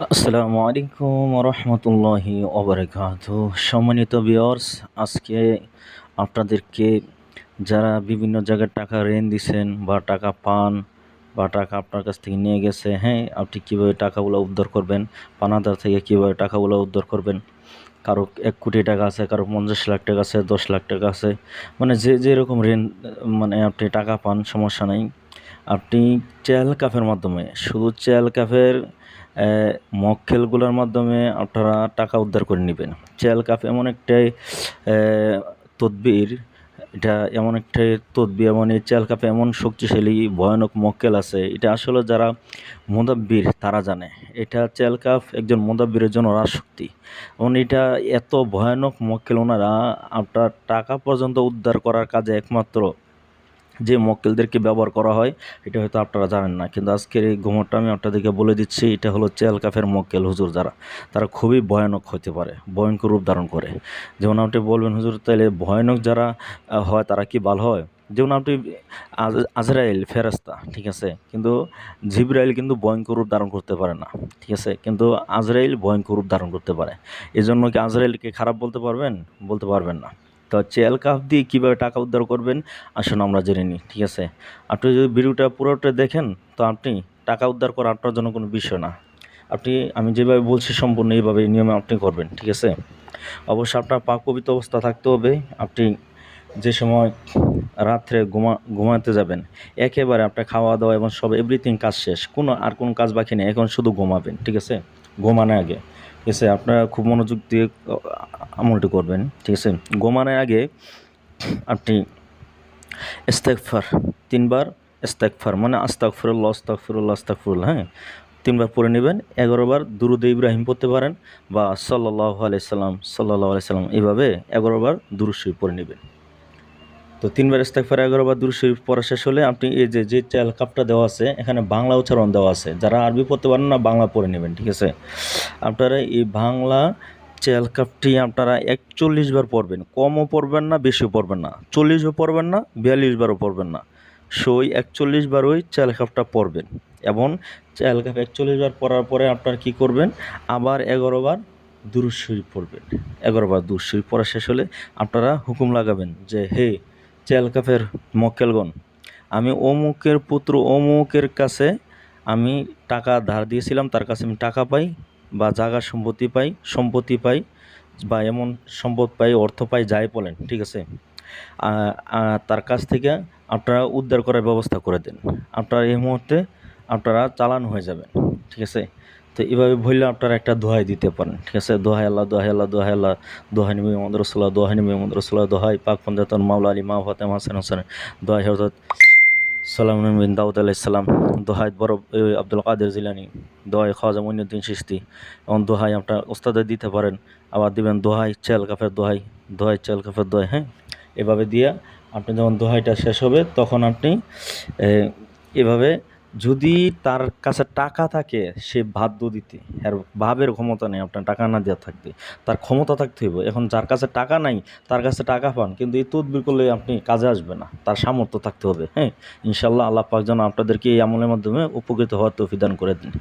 আসসালামু আলাইকুম রহমতুল্লাহি ওবরাকাত। সম্মানিত বিয়র্স আজকে আপনাদেরকে যারা বিভিন্ন জায়গায় টাকা ঋণ দিছেন বা টাকা পান বা টাকা আপনার কাছ থেকে নিয়ে গেছে হ্যাঁ আপনি কীভাবে টাকাগুলো উদ্ধার করবেন, পানাদার থেকে কীভাবে টাকাগুলো উদ্ধার করবেন? কারও এক কোটি টাকা আছে, কারও পঞ্চাশ লাখ টাকা আছে, দশ লাখ টাকা আছে। মানে যে যেরকম ঋণ মানে আপনি টাকা পান, সমস্যা নেই। আপনি চ্যাল কাফের মাধ্যমে, শুধু চ্যাল কাফের মক্কেলগুলোর মাধ্যমে আপনারা টাকা উদ্ধার করে নেবেন। চ্যাল কাপ এমন একটাই তদবির, এটা এমন একটাই তদবির, এমন এই চ্যাল কাফে এমন শক্তিশালী, ভয়ানক মক্কেল আছে। এটা আসলে যারা মোদাব্বির, তারা জানে। এটা চ্যাল কাপ একজন মোদাব্বিরের জন্য রাশক্তি এবং এটা এত ভয়ানক মক্কেল ওনারা আপনার টাকা পর্যন্ত উদ্ধার করার কাজে একমাত্র যে মক্কেলদেরকে ব্যবহার করা হয়, এটা হয়তো আপনারা জানেন না। কিন্তু আজকের এই ঘুমোরটা আমি আপনাদেরকে বলে দিচ্ছি, এটা হলো চেল কাফের মক্কেল হুজুর যারা, তারা খুবই ভয়ানক হতে পারে, ভয়ঙ্কর রূপ ধারণ করে। যেমন আপনি বলবেন, হুজুর, তাইলে ভয়ানক যারা হয় তারা কি ভালো হয়? যেমন আপনি আজরাইল ফেরাস্তা ঠিক আছে? কিন্তু জিব্রাইল কিন্তু ভয়ঙ্কর রূপ ধারণ করতে পারে না, ঠিক আছে? কিন্তু আজরাইল ভয়ঙ্কর রূপ ধারণ করতে পারে। এই জন্য কি আজরাইলকে খারাপ বলতে পারবেন? বলতে পারবেন না। তো চেল কাপ দিয়ে কীভাবে টাকা উদ্ধার করবেন, আসুন আমরা জেনে নিই, ঠিক আছে? আপনি যদি ভিডিওটা পুরোটা দেখেন, তো আপনি টাকা উদ্ধার করা আপনার জন্য কোনো বিষয় না। আপনি, আমি যেভাবে বলছি সম্পূর্ণ এইভাবে নিয়মে আপনি করবেন, ঠিক আছে? অবশ্যই আপনার পাক পবিত্র অবস্থা থাকতে হবে, আপনি যে সময় রাত্রে ঘুমা, ঘুমাতে যাবেন, একেবারে আপনার খাওয়া দাওয়া এবং সব এভরিথিং কাজ শেষ, কোনো আর কোনো কাজ বাকি নেই, এখন শুধু ঘুমাবেন, ঠিক আছে? ঘুমানোর আগে। ঠিক আছে আপনারা খুব মনোযোগ দিয়ে আমলটি করবেন, ঠিক আছে? ঘুমানোর আগে আপনি ইস্তেকফার তিনবার ইস্তেকফার মানে আস্তাকফিরুল্লাহ আস্তাকফিরুল্লাহ আস্তাকফিরুল্লাহ হ্যাঁ? তিনবার পড়ে নেবেন, এগারোবার দুরুদ ইব্রাহিম পড়তে পারেন, বা সাল্লাহ আলাইসাল্লাম সাল্লাহ আলাইসাল্লাম এইভাবে এগারোবার দুরুশরীফ পড়ে নেবেন। তো তিনবার ইস্তেকফার এগারোবার দুরুশরীফ পড়া শেষ হলে আপনি এই যে যে চাল কাপটা দেওয়া আছে, এখানে বাংলা উচ্চারণ দেওয়া আছে। যারা আরবি পড়তে পারেন না, বাংলা পড়ে নেবেন, ঠিক আছে? আপনারা এই বাংলা চেয়াল কাপটি আপনারা একচল্লিশ বার পড়বেন। কমও পড়বেন না, বেশিও পড়বেন না। চল্লিশও পড়বেন না, বিয়াল্লিশ বারও পড়বেন না। সই একচল্লিশ বার ওই চেয়াল কাপটা পড়বেন। এবং চেয়াল কাপ একচল্লিশ বার পড়ার পরে আপনার কি করবেন? আবার এগারো বার দুরুশরীফ পড়বেন। এগারো বার দুরুশরীফ পড়া শেষ হলে আপনারা হুকুম লাগাবেন যে, হে চেয়াল কাপের মক্কেলগণ। আমি অমুকের পুত্র অমুকের কাছে আমি টাকা ধার দিয়েছিলাম, তার কাছে আমি টাকা পাই বা জায়গা সম্পত্তি পাই সম্পত্তি পাই বা এমন সম্পদ পাই, অর্থ পাই, যাই বলেন, ঠিক আছে? তার কাছ থেকে আপনারা উদ্ধার করার ব্যবস্থা করে দেন। আপনারা এই মুহূর্তে আপনারা চালান হয়ে যাবেন, ঠিক আছে? তো এভাবে ভুললে আপনারা একটা দোহাই দিতে পারেন, ঠিক আছে? দোহাই আল্লাহ দোহাই আল্লাহ দোহাই আল্লাহ, দোহাই নবী মোহাম্মদ রসুল্লাহ দোহাই নবী মোহাম্মদ রসুল্লাহ দোহাই পাক পঞ্জাতন মাওলা আলী, মা ফাতেম হাসান হোসেন, দোহাই হজরত সালাম বিন দাউদ আলাইসাল্লাম দোহাই বড় আব্দুল কাদের জিলানি, দোহাই খাজা মইনুদ্দিন সিস্তি, এবং দোহাই আপনার ওস্তাদে দিতে পারেন, আবার দিবেন দোহাই চেল কাফের দোহাই দোহাই চেল কাফের দোহাই হ্যাঁ? এভাবে দিয়ে আপনি যখন দোহাইটা শেষ হবে, তখন আপনি এভাবে যদি তার কাছে টাকা থাকে, সে বাধ্য দিতে। আর ভাবের ক্ষমতা নেই, আপনার টাকা না দেওয়া থাকবে তার ক্ষমতা থাকতে হইব। এখন যার কাছে টাকা নাই, তার কাছে টাকা পান, কিন্তু এই তদবির করলে আপনি কাজে আসবে না। তার সামর্থ্য থাকতে হবে হ্যাঁ? ইনশাল্লাহ আল্লাহ পাক যেন আপনাদেরকে এই আমলের মাধ্যমে উপকৃত হওয়ার তৌফিদান করে দিন।